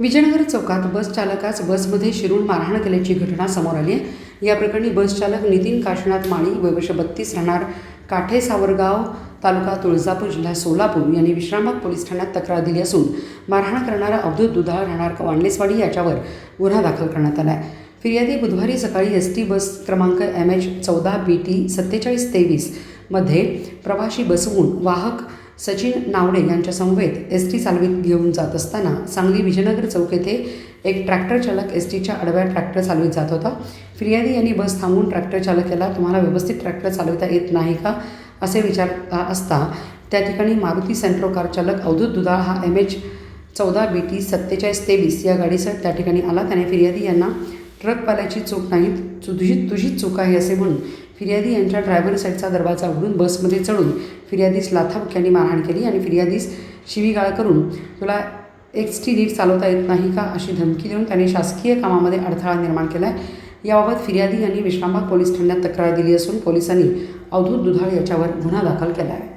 विजयनगर चौकात बस चालकास बसमध्ये शिरून मारहाण केल्याची घटना समोर आली आहे. या प्रकरणी बस चालक नितीन काशनाथ माळी वय बत्तीस राहणार काठे सावरगाव तालुका तुळजापूर जिल्हा सोलापूर यांनी विश्रामबाग पोलीस ठाण्यात तक्रार दिली असून मारहाण करणारा अवधूत दुधाळ राहणार वांडलेसवाडी याच्यावर गुन्हा दाखल करण्यात आला आहे. फिर्यादी बुधवारी सकाळी एस टी बस क्रमांक एम एच चौदा बी टी सत्तेचाळीस तेवीसमध्ये प्रवाशी बसवून वाहक सचिन नावडे यांच्या समवेत एस टी चालवीत घेऊन जात असताना सांगली विजयनगर चौक येथे एक ट्रॅक्टर चालक एस टीच्या आडव्या ट्रॅक्टर चालवीत जात होता. फिर्यादी यांनी बस थांबवून ट्रॅक्टर चालकाला तुम्हाला व्यवस्थित ट्रॅक्टर चालवता येत नाही का? असे विचारता असता त्या ठिकाणी मारुती सेंट्रो कार चालक अवधूत दुधाळ हा एम एच चौदा बी टी सत्तेचाळीस तेवीस या गाडीसह त्या ठिकाणी आला. त्याने फिर्यादी यांना ट्रकवाल्याची चूक नाही तुझी तुझी चूक आहे असे म्हणून फिर्यादी यांच्या ड्रायव्हर साईडचा दरवाजा उघडून बसमध्ये चढून फिर्यादीस लाथाबुक्यांनी मारहाण केली आणि फिर्यादीस शिवीगाळ करून तुला एक्स टी नीट चालवता येत नाही का अशी धमकी देऊन त्याने शासकीय कामामध्ये अडथळा निर्माण केला आहे याबाबत फिर्यादी यांनी विश्रामबाग पोलीस ठाण्यात तक्रार दिली असून पोलिसांनी अवधूत दुधाळ याच्यावर गुन्हा दाखल केला आहे